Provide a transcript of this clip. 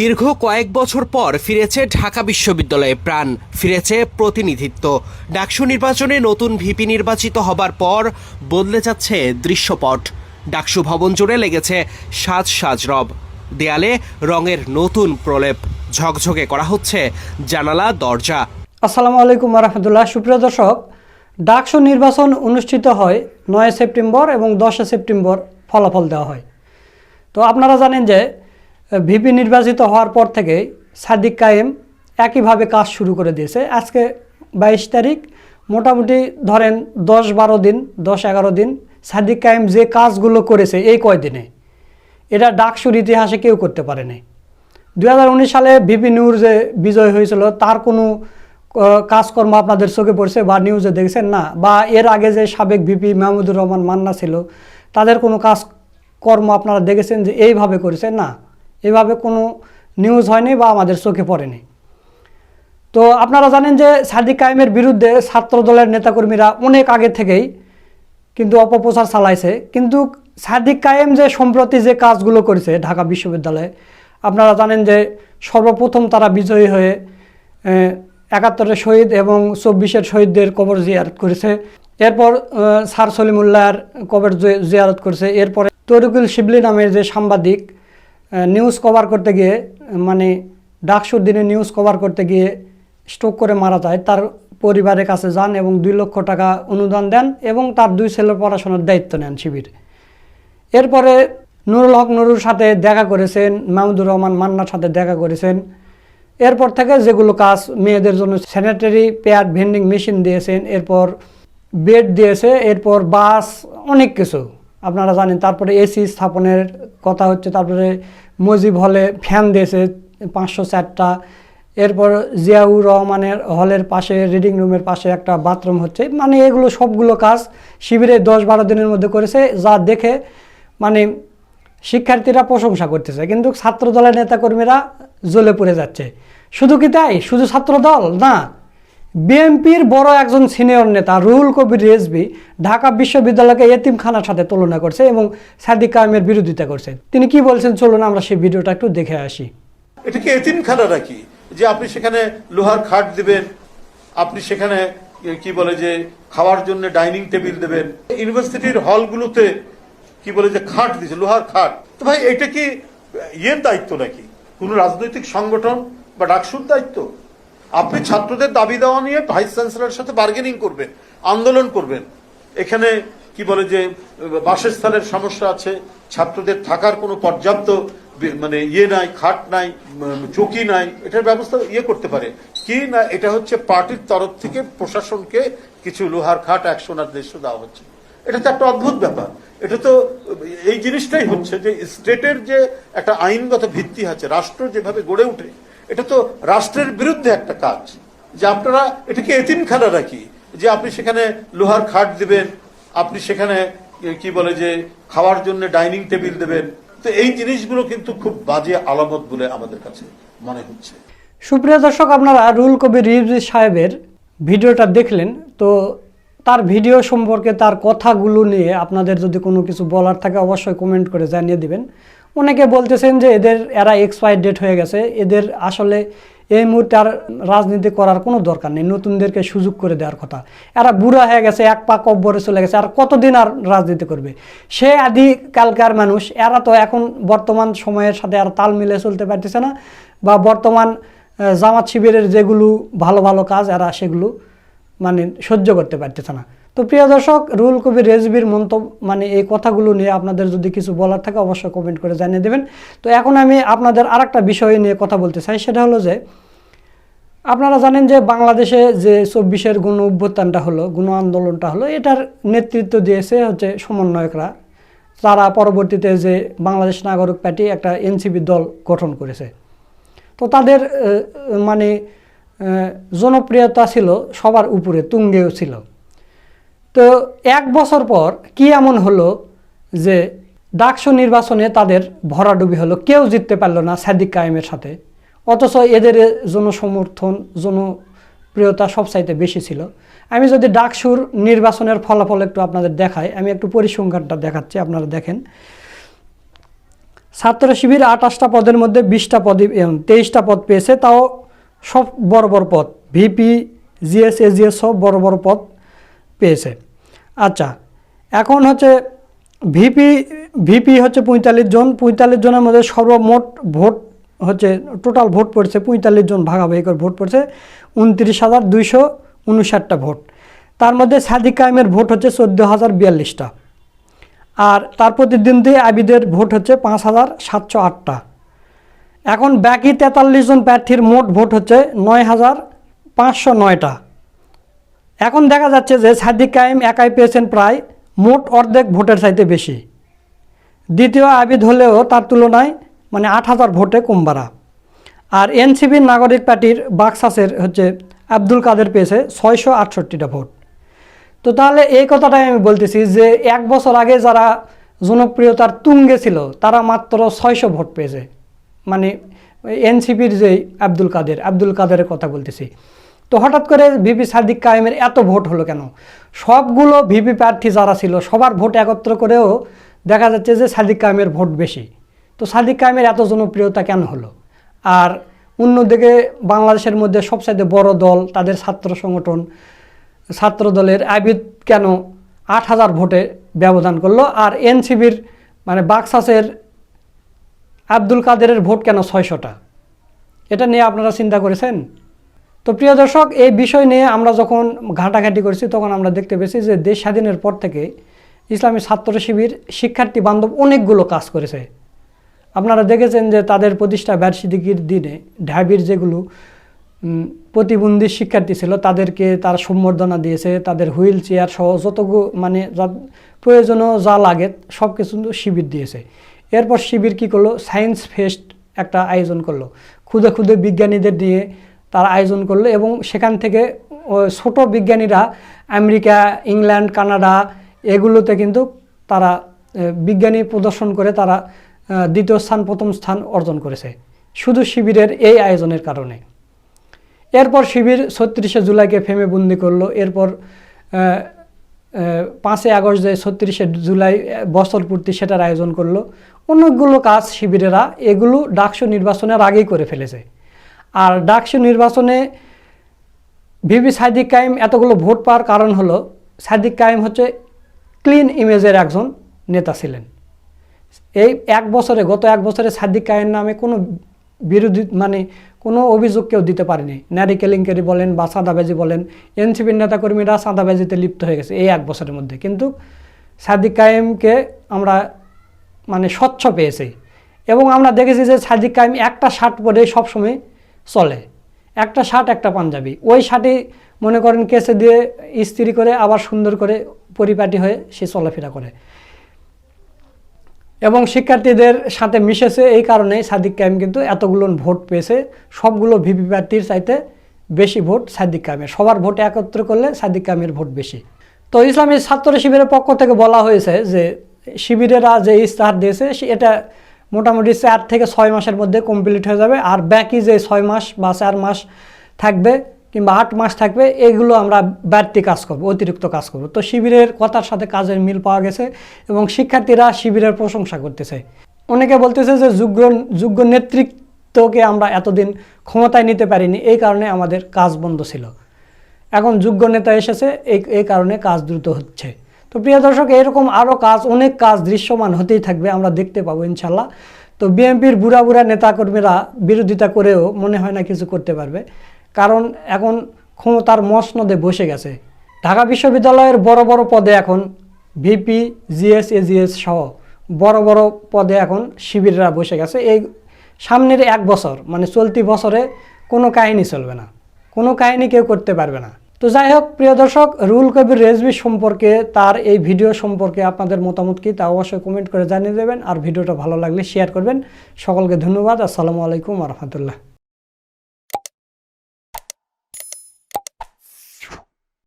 দীর্ঘ কয়েক বছর পর ফিরেছে ঢাকা বিশ্ববিদ্যালয়ে প্রাণ, ফিরেছে প্রতিনিধিত্ব। ডাকসু নির্বাচনে নতুন ভিপি নির্বাচিত হবার পর বদলে যাচ্ছে দৃশ্যপট। ডাকসু ভবন জুড়ে লেগেছে সাজ সাজ রব দেয়ালে রঙের নতুন প্রলেপ। ঝকঝকে করা হচ্ছে জানালা, দরজা। আসসালামু আলাইকুম রহমতুল্লাহ সুপ্রিয় দর্শক, ডাকসু নির্বাচন অনুষ্ঠিত হয় নয় সেপ্টেম্বর এবং দশে সেপ্টেম্বর ফলাফল দেওয়া হয়। তো আপনারা জানেন যে ভিপি নির্বাচিত হওয়ার পর থেকে সাদিক কায়েম একইভাবে কাজ শুরু করে দিয়েছে। আজকে বাইশ তারিখ, মোটামুটি ধরেন দশ বারো দিন, দশ এগারো দিন সাদিক কায়েম যে কাজগুলো করেছে এই কয়দিনে, এটা ডাকসুর ইতিহাসে কেউ করতে পারেনি। দু হাজার উনিশ সালে ভিপি নিউজ যে বিজয় হয়েছিল, তার কোনো কাজকর্ম আপনাদের চোখে পড়ছে বা নিউজে দেখছেন না? বা এর আগে যে সাবেক ভিপি মাহমুদুর রহমান মান্না ছিল, তাদের কোনো কাজকর্ম আপনারা দেখেছেন যে এইভাবে করেছে? না। এইভাবে কোনো নিউজ হয়নি বা আমাদের চোখে পড়েনি। তো আপনারা জানেন যে সাদিক কায়েমের বিরুদ্ধে ছাত্র দলের নেতাকর্মীরা অনেক আগে থেকেই কিন্তু অপপ্রচার চালাইছে। কিন্তু সাদিক কায়েম যে সম্প্রতি যে কাজগুলো করেছে ঢাকা বিশ্ববিদ্যালয়ে, আপনারা জানেন যে সর্বপ্রথম তারা বিজয়ী হয়ে একাত্তরের শহীদ এবং চব্বিশের শহীদদের কবর জিয়ারত করেছে। এরপর স্যার সলিমুল্লাহর কবর জিয়ারত করেছে। এরপরে তরিকুল শিবলি নামের যে সাংবাদিক নিউজ কভার করতে গিয়ে মানে ডাকসুর দিনে নিউজ কভার করতে গিয়ে স্ট্রোক করে মারা যায়, তার পরিবারের কাছে যান এবং দুই লক্ষ টাকা অনুদান দেন এবং তার দুই ছেলের পড়াশোনার দায়িত্ব নেন শিবির। এরপরে নুরুল হক নুরুর সাথে দেখা করেছেন, মাহমুদুর রহমান মান্নার সাথে দেখা করেছেন। এরপর থেকে যেগুলো কাজ মেয়েদের জন্য স্যানিটারি প্যাড ভেন্ডিং মেশিন দিয়েছেন, এরপর বেড দিয়েছে, এরপর বাস অনেক কিছু। আপনারা জানেন, তারপরে এসি স্থাপনের কথা হচ্ছে, তারপরে মজিব হলে ফ্যান দিয়েছে পাঁচশো চারটা। এরপর জিয়াউর রহমানের হলের পাশে রিডিং রুমের পাশে একটা বাথরুম হচ্ছে। মানে এগুলো সবগুলো কাজ শিবিরে দশ বারো দিনের মধ্যে করেছে, যা দেখে মানে শিক্ষার্থীরা প্রশংসা করতেছে। কিন্তু ছাত্র দলের নেতাকর্মীরা জ্বলে পড়ে যাচ্ছে। শুধু কি তাই? শুধু ছাত্র দল না। বিএনপির বড় একজন সিনিয়র নেতা রুহুল কবির রেজবি ঢাকা বিশ্ববিদ্যালয়কে এতিমখানার সাথে তুলনা করছে এবং সাদিক কায়েমের বিরোধিতা করছে। তিনি কি বলছেন? চলুন আমরা সেই ভিডিওটা একটু দেখে আসি। এটা কি এতিমখানা নাকি? যে আপনি সেখানে লোহার খাট দিবেন, আপনি সেখানে কি বলে যে, খাওয়ার জন্য ডাইনিং টেবিল দেবেন। ইউনিভার্সিটির হলগুলোতে কি বলে যে খাট দিছে, লোহার খাট। তো ভাই, এটা কি ইয়ের দায়িত্ব নাকি? কোন রাজনৈতিক সংগঠন বা ডাকসুর দায়িত্ব? আপনি ছাত্রদের দাবি দেওয়া নিয়ে ভাইস চ্যান্সেলরের সাথে বার্গেনিং করবেন, আন্দোলন করবেন। এখানে কি বলে যে, বাসস্থানের সমস্যা আছে, ছাত্রদের থাকার কোনো পর্যাপ্ত মানে ইয়ে নাই, খাট নাই চৌকি নাই, এটার ব্যবস্থা ইয়ে করতে পারে। কি না, এটা হচ্ছে পার্টির তরফ থেকে প্রশাসনকে কিছু লোহার খাট একশো একশোনার দেড়শো দেওয়া হচ্ছে। এটা তো একটা অদ্ভুত ব্যাপার। এটা তো, এই জিনিসটাই হচ্ছে যে, স্টেটের যে একটা আইনগত ভিত্তি আছে, রাষ্ট্র যেভাবে গড়ে ওঠে এটা তো রাষ্ট্রের বিরুদ্ধে একটা কাজ, যে আপনারা এটাকে এতিমখানা রাখি যে আপনি সেখানে লোহার খাট দিবেন, আপনি সেখানে কি বলে যে, খাওয়ার জন্য ডাইনিং টেবিল দেবেন। তো এই জিনিসগুলো কিন্তু খুব বাজে আলামত বলে আমাদের কাছে মনে হচ্ছে। সুপ্রিয় দর্শক, আপনারা রুল কবির রিজভি সাহেবের ভিডিওটা দেখলেন, তো তার ভিডিও সম্পর্কে তার কথাগুলো নিয়ে আপনাদের যদি কোনো কিছু বলার থাকে, অবশ্যই কমেন্ট করে জানিয়ে দিবেন। অনেকে বলতেছেন যে এদের, এরা এক্সপায়ার ডেট হয়ে গেছে। এদের আসলে এই মুহূর্তে আর রাজনীতি করার কোনো দরকার নেই, নতুনদেরকে সুযোগ করে দেওয়ার কথা। এরা বুড়া হয়ে গেছে, এক পা কব্বরে চলে গেছে, আর কতদিন আর রাজনীতি করবে? সে আদি কালকার মানুষ, এরা তো এখন বর্তমান সময়ের সাথে আর তাল মিলে চলতে পারতেছে না, বা বর্তমান জামাত শিবিরের যেগুলো ভালো ভালো কাজ, এরা সেগুলো মানে সহ্য করতে পারতেছে না। তো প্রিয় দর্শক রুল কবির রেজবির মন্তব্য মানে এই কথাগুলো নিয়ে আপনাদের যদি কিছু বলার থাকে, অবশ্যই কমেন্ট করে জানিয়ে দেবেন। তো এখন আমি আপনাদের আরেকটা বিষয় নিয়ে কথা বলতে চাই, সেটা হলো যে, আপনারা জানেন যে বাংলাদেশে যে চব্বিশের গণ অভ্যুত্থানটা হলো, গণ আন্দোলনটা হলো, এটার নেতৃত্ব দিয়েছে হচ্ছে সমন্বয়করা। তারা পরবর্তীতে যে বাংলাদেশ নাগরিক পার্টি একটা এনসিপি দল গঠন করেছে। তো তাদের মানে জনপ্রিয়তা ছিল, সবার উপরে তুঙ্গেও ছিল। তো এক বছর পর কি এমন হলো যে ডাকসু নির্বাচনে তাদের ভরাডুবি হলো? কেউ জিততে পারল না সাদিক কায়েমের সাথে। অথচ এদের জনসমর্থন, জনপ্রিয়তা সবচাইতে বেশি ছিল। আমি যদি ডাকসুর নির্বাচনের ফলাফল একটু আপনাদের দেখাই, আমি একটু পরিসংখ্যানটা দেখাচ্ছি, আপনারা দেখেন। ছাত্র শিবির আঠাশটা পদের মধ্যে বিশটা পদে তেইশটা পদ পেয়েছে, তাও সব বড় বড় পদ। ভিপি জিএস সব বড় বড় পদ। পেয়েছে। আচ্ছা এখন হচ্ছে ভিপি ভিপি হচ্ছে পঁয়তাল্লিশ জন, পঁয়তাল্লিশ জনের মধ্যে সর্বমোট ভোট হচ্ছে টোটাল ভোট পড়ছে পঁয়তাল্লিশ জন ভাগাভাগি করে ভোট পড়ছে উনত্রিশ হাজার দুইশো উনষাটটা ভোট। তার মধ্যে সাদিক কায়েমের ভোট হচ্ছে চোদ্দ হাজার বিয়াল্লিশটা। আর তার প্রতিদ্বন্দ্বী আবিদের ভোট হচ্ছে পাঁচ হাজার সাতশো আটটা। এখন বাকি তেতাল্লিশ জন প্রার্থীর মোট ভোট হচ্ছে নয় হাজার পাঁচশো নয়টা। এখন দেখা যাচ্ছে যে সাদিক কায়েম একাই পেয়েছেন প্রায় মোট অর্ধেক ভোটের চাইতে বেশি। দ্বিতীয় আবিদ হলেও তার তুলনায় মানে আট হাজার ভোটে কম বাড়া। আর এনসিপির নাগরিক পার্টির বাক্সাসের হচ্ছে আব্দুল কাদের পেয়েছে ছয়শো আটষট্টিটা ভোট। তো তাহলে এই কথাটাই আমি বলতেছি যে এক বছর আগে যারা জনপ্রিয়তার তুঙ্গে ছিল, তারা মাত্র ছয়শো ভোট পেয়েছে। মানে এনসিপির যে আব্দুল কাদের, আব্দুল কাদেরের কথা বলতেছি। তো হঠাৎ করে ভিপি সাদিক কায়েমের এত ভোট হলো কেন? সবগুলো ভিপি প্রার্থী যারা ছিল, সবার ভোট একত্র করেও দেখা যাচ্ছে যে সাদিক কায়েমের ভোট বেশি। তো সাদিক কায়েমের এত জনপ্রিয়তা কেন হলো? আর অন্যদিকে বাংলাদেশের মধ্যে সবচাইতে বড় দল তাদের ছাত্র সংগঠন, ছাত্র দলের আবিদ কেন আট হাজার ভোটে ব্যবধান করল? আর এনসিবির মানে বাক্সাসের আব্দুল কাদেরের ভোট কেন ছয়শোটা? এটা নিয়ে আপনারা চিন্তা করেছেন? তো প্রিয় দর্শক, এই বিষয় নিয়ে আমরা যখন ঘাটাঘাটি করছি, তখন আমরা দেখতে পেয়েছি যে দেশ স্বাধীনের পর থেকে ইসলামী ছাত্র শিবির, শিক্ষার্থী বান্ধব অনেকগুলো কাজ করেছে। আপনারা দেখেছেন যে তাদের প্রতিষ্ঠা বার্ষিকীর দিনে ঢাবির যেগুলো প্রতিবন্ধী শিক্ষার্থী ছিল, তাদেরকে তারা সম্বর্ধনা দিয়েছে, তাদের হুইল চেয়ার সহ যতগু মানে যা প্রয়োজনীয় যা লাগে সব কিছু শিবির দিয়েছে। এরপর শিবির কী করল? সায়েন্স ফেস্ট একটা আয়োজন করল। ক্ষুদে ক্ষুদে বিজ্ঞানীদের নিয়ে তারা আয়োজন করল এবং সেখান থেকে ছোট বিজ্ঞানীরা আমেরিকা, ইংল্যান্ড, কানাডা এগুলোতে কিন্তু তারা বিজ্ঞানী প্রদর্শন করে তারা দ্বিতীয় স্থান, প্রথম স্থান অর্জন করেছে। শুধু শিবিরের এই আয়োজনের কারণে। এরপর শিবির ছত্রিশে জুলাইকে ফেমে বন্দি করল। এরপর পাঁচই আগস্ট যে ছত্রিশে জুলাই বছর পূর্তি সেটার আয়োজন করল। অনেকগুলো কাজ শিবিরেরা এগুলো ডাকসু নির্বাচনের আগেই করে ফেলেছে। আর ডাকসু নির্বাচনে ভিভি সাদিক কাইম এতগুলো ভোট পাওয়ার কারণ হলো, সাদিক কাইম হচ্ছে ক্লিন ইমেজের একজন নেতা ছিলেন। এই এক বছরে, গত এক বছরে সাদিক কায়ের নামে কোনো বিরোধী মানে কোনো অভিযোগ কেউ দিতে পারেনি। নারী কেলেঙ্কারি বলেন বা সাদাবাজি বলেন, এনসিপির নেতাকর্মীরা সাদাবাজিতে লিপ্ত হয়ে গেছে এই এক বছরের মধ্যে। কিন্তু সাদিক কায়েমকে আমরা মানে স্বচ্ছ পেয়েছি। এবং আমরা দেখেছি যে সাদিক কায়েম একটা শার্ট পরে সবসময় চলে। একটা শার্ট, একটা পাঞ্জাবি। ওই শার্টই মনে করেন কেসে দিয়ে ইস্ত্রি করে, আবার সুন্দর করে পরিপাটি হয়ে সে চলাফেরা করে। এবং শিক্ষার্থীদের সাথে মিশেছে এই কারণেই সাদিক কায়েম কিন্তু এতগুলো ভোট পেয়েছে। সবগুলো ভিপি চাইতে বেশি ভোট সাদিক কায়েমের। সবার ভোট একত্র করলে সাদিক কায়েমের ভোট বেশি। তো ইসলামী ছাত্র শিবিরের পক্ষ থেকে বলা হয়েছে যে শিবিরেরা যে ইস্তাহার দিয়েছে এটা মোটামুটি চার থেকে ছয় মাসের মধ্যে কমপ্লিট হয়ে যাবে। আর বাকি যে ছয় মাস বা চার মাস থাকবে কিংবা আট মাস থাকবে, এগুলো আমরা বাড়তি কাজ করব, অতিরিক্ত কাজ করব। তো শিবিরের কথার সাথে কাজের মিল পাওয়া গেছে এবং শিক্ষার্থীরা শিবিরের প্রশংসা করতেছে। অনেকে বলতেছে যে যোগ্য যোগ্য নেতৃত্বকে আমরা এতদিন ক্ষমতায় নিতে পারিনি, এই কারণে আমাদের কাজ বন্ধ ছিল। এখন যোগ্য নেতা এসেছে, এই এই কারণে কাজ দ্রুত হচ্ছে। তো প্রিয় দর্শক, এরকম আরও কাজ, অনেক কাজ দৃশ্যমান হতেই থাকবে, আমরা দেখতে পাবো ইনশাল্লাহ তো বিএনপির বুড়া বুড়া নেতাকর্মীরা বিরোধিতা করেও মনে হয় না কিছু করতে পারবে। কারণ এখন ক্ষমতার মসনদে বসে গেছে। ঢাকা বিশ্ববিদ্যালয়ের বড় বড় পদে এখন ভিপি, জিএস, এজিএস সহ বড় বড় পদে এখন শিবিররা বসে গেছে। এই সামনের এক বছর মানে চলতি বছরে কোনো কাহিনী চলবে না। কোনো কাহিনী কেউ করতে পারবে না। তো যাই হোক, প্রিয় দর্শক রুল কবির রেজবি সম্পর্কে, তার এই ভিডিও সম্পর্কে আপনাদের মতামত কি তা অবশ্যই কমেন্ট করে জানিয়ে দেবেন। আর ভিডিওটা ভালো লাগলে শেয়ার করবেন। সকলকে ধন্যবাদ। আসসালামু আলাইকুম রহমতুল্লাহ।